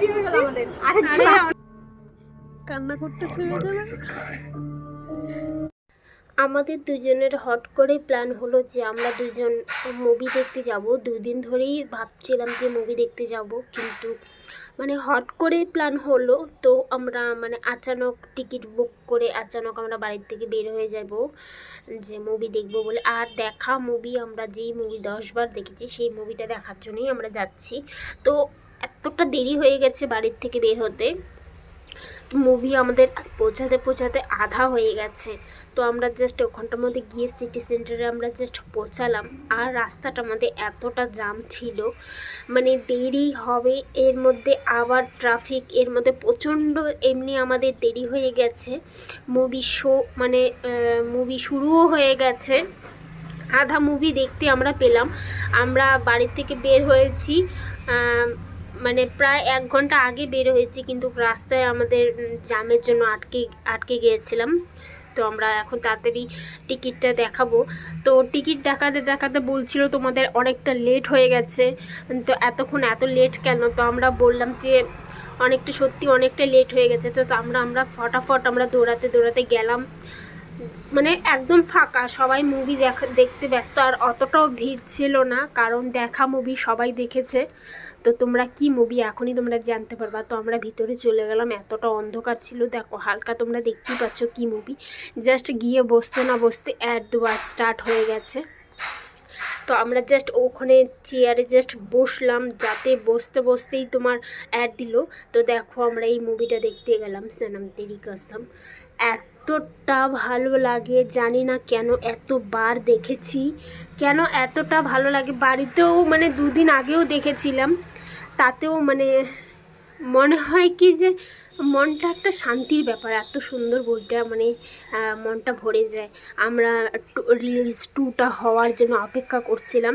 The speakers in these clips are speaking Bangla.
দেরি হয়ে গেল আমাদের। কান্না বেচারা। আমাদের দুজনের হট করে প্ল্যান হলো যে আমরা দুজন মুভি দেখতে যাব। দুদিন ধরেই ভাবছিলাম যে মুভি দেখতে যাব কিন্তু মানে হট করে প্ল্যান হলো তো আমরা মানে আচানক টিকিট বুক করে আচানক আমরা বাড়ির থেকে বের হয়ে যাব যে মুভি দেখব বলে। আর দেখা মুভি আমরা যেই মুভি দশবার দেখেছি সেই মুভিটা দেখার জন্যই আমরা যাচ্ছি। তো এতটা দেরি হয়ে গেছে বাড়ির থেকে বের হতে। মুভি আমাদের পৌঁছাতে পৌঁছাতে আধা হয়ে গেছে। তো আমরা জাস্ট ওখানটার মধ্যে গিয়ে সিটি সেন্টারে আমরা জাস্ট পৌঁছালাম। আর রাস্তাটা আমাদের এতটা জাম ছিল। মানে দেরি হবে, এর মধ্যে আবার ট্রাফিক এর মধ্যে প্রচণ্ড এমনি আমাদের দেরি হয়ে গেছে। মুভি শো মানে মুভি শুরুও হয়ে গেছে। আধা মুভি দেখতে আমরা পেলাম। আমরা বাড়ি থেকে বের হয়েছি মানে প্রায় এক ঘণ্টা আগে বের হয়েছি কিন্তু রাস্তায় আমাদের উম, জ্যামের জন্য আটকে আটকে গিয়েছিলাম। তো আমরা এখন তাড়াতাড়ি টিকিটটা দেখাবো। তো টিকিট দেখাতে দেখাতে বলছিল তোমাদের অনেকটা লেট হয়ে গেছে। তো এতক্ষণ এত লেট কেন? তো আমরা বললাম যে অনেকটা সত্যি অনেকটা লেট হয়ে গেছে। তো আমরা আমরা ফটাফট আমরা দৌড়াতে দৌড়াতে গেলাম। মানে একদম ফাঁকা, সবাই মুভি দেখা, দেখতে ব্যস্ত, আর অতটাও ভিড় ছিল না, কারণ দেখা মুভি সবাই দেখেছে। তো তোমরা কি মুভি এখনই তোমরা জানতে পারবা? তো আমরা ভিতরে চলে গেলাম, এতটা অন্ধকার ছিল। দেখো, হালকা তোমরা দেখতেই পাচ্ছ কি মুভি জাস্ট গিয়ে বসতে না বসতে অ্যাড দেওয়া স্টার্ট হয়ে গেছে। তো আমরা জাস্ট ওখানে চেয়ারে জাস্ট বসলাম, যাতে বসতে বসতেই তোমার অ্যাড দিল। তো দেখো, আমরা এই মুভিটা দেখতে গেলাম সনম তেরি কসম এতটা ভালো লাগে জানি না কেন এতবার দেখেছি। কেন এতটা ভালো লাগে? বাড়িতেও মানে দুদিন আগেও দেখেছিলাম। তাতেও মানে মনে হয় কি যে মনটা একটা শান্তির ব্যাপার এত সুন্দর বইটা মানে মনটা ভরে যায়। আমরা রিলিজ টুটা হওয়ার জন্য অপেক্ষা করছিলাম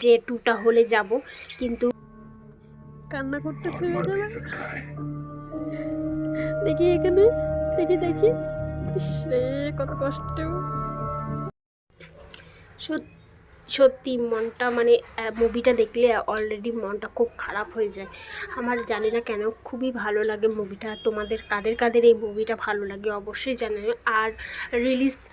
যে টুটা হলে যাব কিন্তু কান্না করতেছে বেচারা। দেখি এখানে দেখি দেখি। রে কত কষ্ট। সত- সত্যি মনটা মানে মুভিটা দেখলে অলরেডি মনটা খুব খারাপ হয়ে যায়। আমার জানি না কেন, খুবই ভালো লাগে মুভিটা তোমাদের কাদের কাদের এই মুভিটা ভালো লাগে অবশ্যই জানাবে। আর রিলিজ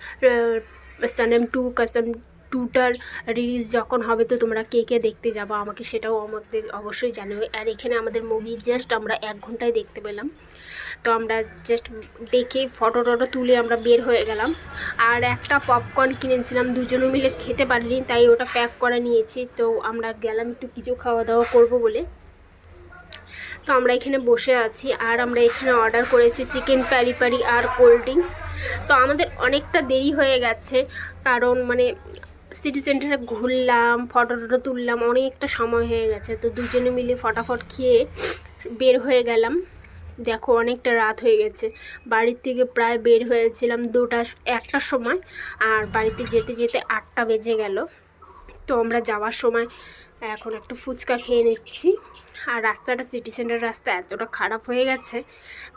সানেম টু কাসাম টুটার রিলিজ যখন হবে তো তোমরা কে কে দেখতে যাব? আমাকে সেটাও আমাদের অবশ্যই জানাবে আর এখানে আমাদের মুভি জাস্ট আমরা এক ঘন্টায় দেখতে পেলাম। তো আমরা জাস্ট দেখে ফটো টটো তুলে আমরা বের হয়ে গেলাম। আর একটা পপকর্ন কিনেছিলাম, দুজনে মিলে খেতে পারিনি, তাই ওটা প্যাক করে নিয়েছি। তো আমরা গেলাম একটু কিছু খাওয়া দাওয়া করব বলে। তো আমরা এখানে বসে আছি, আর আমরা এখানে অর্ডার করেছি চিকেন প্যারি প্যারি আর কোল্ড ড্রিঙ্কস তো আমাদের অনেকটা দেরি হয়ে গেছে, কারণ মানে সিটি সেন্টারে ঘুরলাম ফটো টটো তুললাম, অনেকটা সময় হয়ে গেছে। তো দুজনে মিলে ফটাফট খেয়ে বের হয়ে গেলাম। দেখো, অনেকটা রাত হয়ে গেছে। বাড়ির থেকে প্রায় বের হয়েছিলাম দুটা একটার সময়, আর বাড়িতে যেতে যেতে আটটা বেজে গেল। তো আমরা যাওয়ার সময় এখন একটু ফুচকা খেয়ে নিচ্ছি। আর রাস্তাটা সিটি সেন্টার রাস্তা এতটা খারাপ হয়ে গেছে।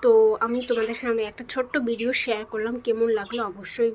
তো আমি তোমাদের সামনে একটা ছোট্ট ভিডিও শেয়ার করলাম, কেমন লাগল অবশ্যই